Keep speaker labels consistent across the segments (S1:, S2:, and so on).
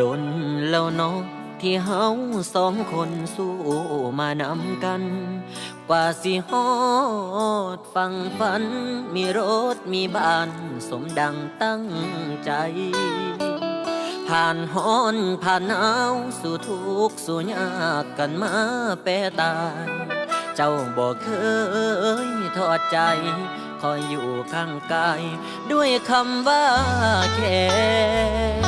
S1: ดนแล้วเนาะที่เฮาสองคนสู้มานำกัน กว่าสิฮอดฟังฝัน มีรถมีบ้านสมดังตั้งใจ ผ่านฮ้อนผ่านหนาวสู่ทุกข์สู่ยากกันมาแปรตาย เจ้าบอกเคยทอดใจ คอยอยู่ข้างกาย ด้วยคำว่าแค่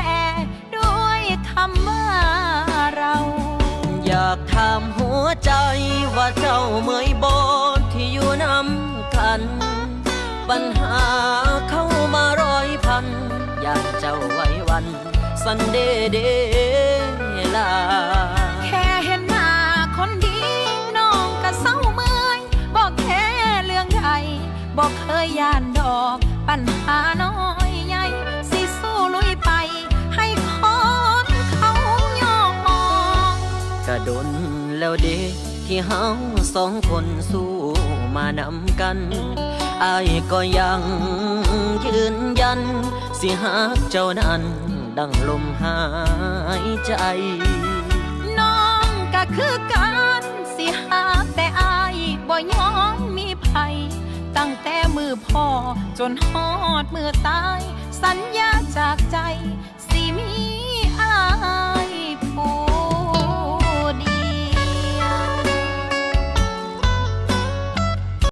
S1: ใจว่าเจ้าเมื่อยบนที่อยู่น้ำกัน ปัญหาเข้ามาร้อยพัน อยากเจ้าไว้วัน สันเดเดลา
S2: แค่เห็นหน้าคนดีน้องก็เศร้าเมื่อยบอกแค่เรื่องใดบอกเคยย่านดอก ปัญหาน้อยใหญ่สิสู้ลุยไป
S1: แล้วเดที่เฮาสองคนสู้มานำกันอายก็ยังยืนยัน สิหักเจ้านั้นดังลมหายใจ
S2: น้องก็คือกันสิหาแต่อายบ่ยอมมีภัย ตั้งแต่มือพ่อจนฮอดมือตาย สัญญาจาก